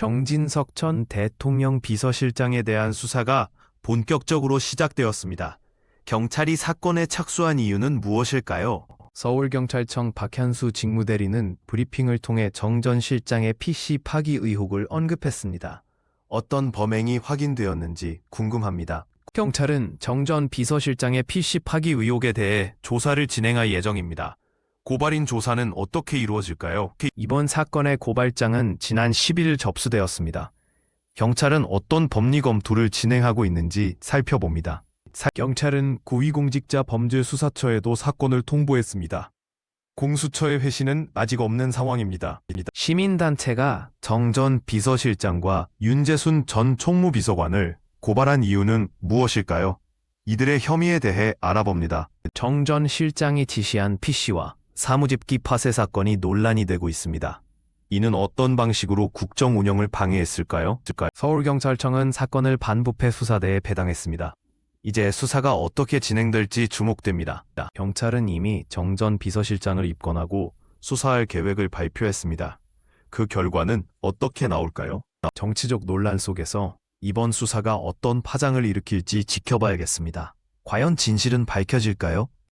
정진석 전 대통령 비서실장에 대한 수사가 본격적으로 시작되었습니다. 경찰이 사건에 착수한 이유는 무엇일까요? 서울경찰청 박현수 직무대리는 브리핑을 통해 정 전 실장의 PC 파기 의혹을 언급했습니다. 어떤 범행이 확인되었는지 궁금합니다. 경찰은 정 전 비서실장의 PC 파기 의혹에 대해 조사를 진행할 예정입니다. 고발인 조사는 어떻게 이루어질까요? 이번 사건의 고발장은 지난 10일 접수되었습니다. 경찰은 어떤 법리 검토를 진행하고 있는지 살펴봅니다. 사- 경찰은 고위공직자 범죄수사처에도 사건을 통보했습니다. 공수처의 회신은 아직 없는 상황입니다. 시민단체가 정 전 비서실장과 윤재순 전 총무비서관을 고발한 이유는 무엇일까요? 이들의 혐의에 대해 알아봅니다. 정 전 실장이 지시한 PC와 사무집기 파쇄 사건이 논란이 되고 있습니다. 이는 어떤 방식으로 국정 운영을 방해했을까요? 서울경찰청은 사건을 반부패 수사대에 배당했습니다. 이제 수사가 어떻게 진행될지 주목됩니다. 경찰은 이미 정 전 비서실장을 입건하고 수사할 계획을 발표했습니다. 그 결과는 어떻게 나올까요? 정치적 논란 속에서 이번 수사가 어떤 파장을 일으킬지 지켜봐야겠습니다. 과연 진실은 밝혀질까요?